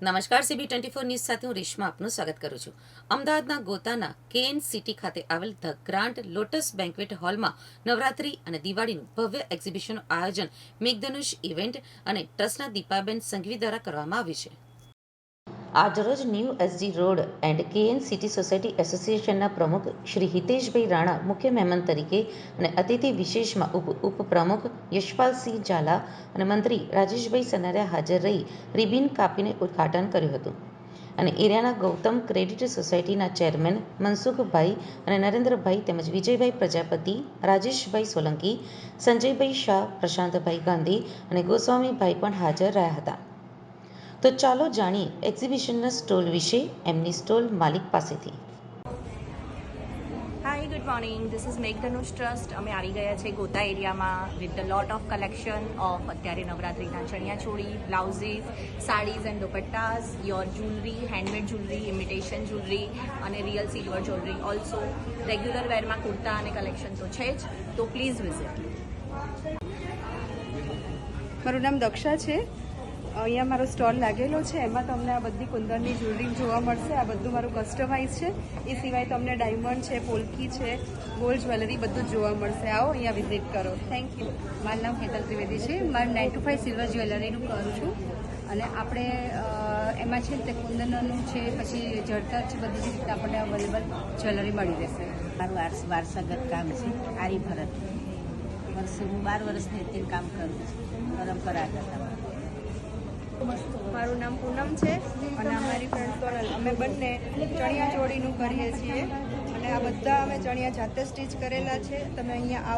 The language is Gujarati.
નમસ્કાર સીબી ટ્વેન્ટી ફોર ન્યૂઝ સાથે હું રેશમા આપનું સ્વાગત કરું છું. અમદાવાદના ગોતાના કેએન સિટી ખાતે આવેલ ધ ગ્રાન્ડ લોટસ બેન્ક્વેટ હોલમાં નવરાત્રી અને દિવાળીનું ભવ્ય એક્ઝિબિશનનું આયોજન મેઘધનુષ ઇવેન્ટ અને ટ્રસ્ટના દીપાબેન સંઘવી દ્વારા કરવામાં આવ્યું છે. આજરોજ new SG road and KN city society એસોસિએશનના પ્રમુખ શ્રી હિતેશભાઈ રાણા, મુખ્ય મહેમાન તરીકે અને અતિથિ વિશેષમાં ઉપ, ઉપપ્રમુખ યશપાલસિંહ ઝાલા અને મંત્રી રાજેશભાઈ સનારિયા હાજર રહી રિબિન કાપીને ઉદ્ઘાટન કર્યું હતું. અને એરિયાના ગૌતમ ક્રેડિટ સોસાયટીના ચેરમેન મનસુખભાઈ અને નરેન્દ્રભાઈ તેમજ વિજયભાઈ પ્રજાપતિ, રાજેશભાઈ સોલંકી, સંજયભાઈ શાહ, પ્રશાંતભાઈ ગાંધી અને ગોસ્વામીભાઈ પણ હાજર રહ્યા હતા. તો ચાલો જાણીએ એક્ઝિબિશનના સ્ટોલ વિશે એમની સ્ટોલ માલિક પાસેથી. Hi good morning this is Meghdhanush trust અમે આવી ગયા છે ગોતા એરિયામાં with the lot of collection of અત્યારે નવરાત્રિના chaniya choli blouses saris and dupattas your jewellery handmade jewellery imitation jewellery અને real silver jewellery also regular વેરમાં kurta અને કલેક્શન તો છે જ. તો પ્લીઝ વિઝિટ મારું નામ દક્ષા છે. અહીંયા મારો સ્ટોલ લાગેલો છે. એમાં તમને આ બધી કુંદનની જ્વેલરી જોવા મળશે. આ બધું મારું કસ્ટમાઇઝ છે. એ સિવાય તમને ડાયમંડ છે પોલકી છે ગોલ્ડ જ્વેલરી બધું જોવા મળશે. આવો અહીંયા વિઝિટ કરો. થેન્ક યુ મારું નામ હેતલ ત્રિવેદી છે. મારું નાઇન ટુ ફાઇવ સિલ્વર જ્વેલરીનું કરું છું. અને આપણે એમાં છે તે કુંદનનું છે, પછી જળતર છે, બધી જ રીતે આપણને અવેલેબલ જ્વેલરી મળી રહેશે. મારું વારસ વારસાગત કામ છે, આરી ભરત. વર્ષે હું બાર વર્ષથી તે કામ કરું છું, પરંપરાગત. મારું નામ પૂનમ છે અને અમારી ફ્રેન્ડ સોનલ અમે બંને ચણિયા ચોળીનું કરીએ છીએ. અને આ બધા અમે ચણિયા જાતે સ્ટીચ કરેલા છે. તમે અહીંયા